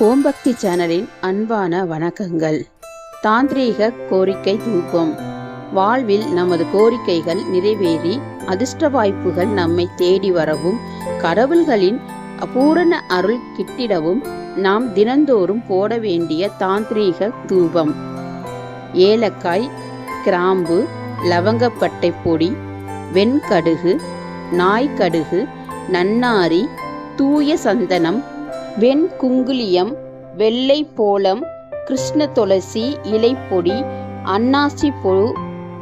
ஓம்பக்தி சேனலின் அன்பான வணக்கங்கள். தாந்திரீக கோரிக்கை தூக்கம் வாழ்வில் நமது கோரிக்கைகள் நிறைவேறி அதிர்ஷ்ட வாய்ப்புகள் நம்மை தேடி வரவும் கடவுள்களின் அபூரண அருள் கிட்டிடவும் நாம் தினந்தோறும் போட வேண்டிய தாந்திரீக தூபம். ஏலக்காய் கிராம்பு லவங்கப்பட்டை பொடி வெண்கடுகு நாய்க்கடுகு நன்னாரி தூய சந்தனம் வெண்குங்குலியம் வெள்ளை போலம் கிருஷ்ண துளசி இலைப்பொடி அன்னாசி புழு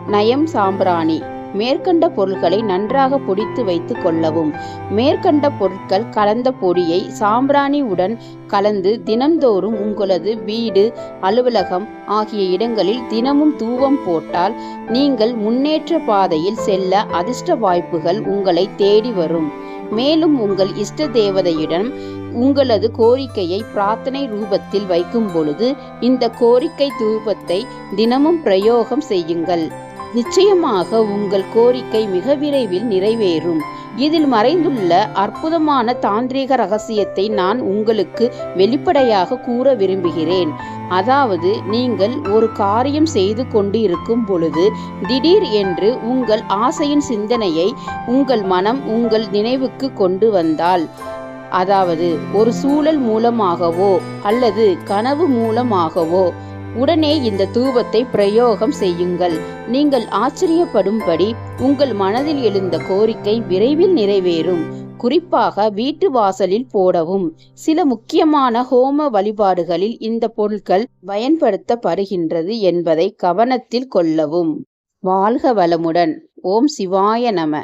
நயம் சாம்பிராணி. மேற்கண்ட பொருட்களை நன்றாக பொடித்து வைத்து கொள்ளவும். மேற்கண்ட பொருட்கள் கலந்த பொடியை சாம்பிராணியுடன் கலந்து தினம்தோறும் உங்களது வீடு அலுவலகம் ஆகிய இடங்களில் தினமும் தூவம் போட்டால் நீங்கள் முன்னேற்ற பாதையில் செல்ல அதிர்ஷ்ட வாய்ப்புகள் உங்களை தேடி வரும். மேலும் உங்கள் இஷ்ட தேவதையிடம் உங்களது கோரிக்கையை பிரார்த்தனை ரூபத்தில் வைக்கும் பொழுது இந்த கோரிக்கை தூபத்தை தினமும் பிரயோகம் செய்யுங்கள். நிச்சயமாக உங்கள் கோரிக்கை மிக விரைவில் நிறைவேறும். இதில் மறைந்துள்ள அற்புதமான தாந்திரீக ரகசியத்தை நான் உங்களுக்கு வெளிப்படையாக கூற விரும்புகிறேன். அதாவது நீங்கள் ஒரு காரியம் செய்து கொண்டு இருக்கும் பொழுது திடீர் என்று உங்கள் ஆசையின் சிந்தனையை உங்கள் மனம் உங்கள் நினைவுக்கு கொண்டு வந்தால் அதாவது ஒரு சூழல் மூலமாகவோ அல்லது கனவு மூலமாகவோ உடனே இந்த தூபத்தை பிரயோகம் செய்யுங்கள். நீங்கள் ஆச்சரியப்படும்படி உங்கள் மனதில் எழுந்த கோரிக்கை விரைவில் நிறைவேறும். குறிப்பாக வீட்டு வாசலில் போடவும். சில முக்கியமான ஹோம வழிபாடுகளில் இந்த பொருட்கள் பயன்படுத்தப்படுகின்றது என்பதை கவனத்தில் கொள்ளவும். வாழ்க வளமுடன். ஓம் சிவாய நம.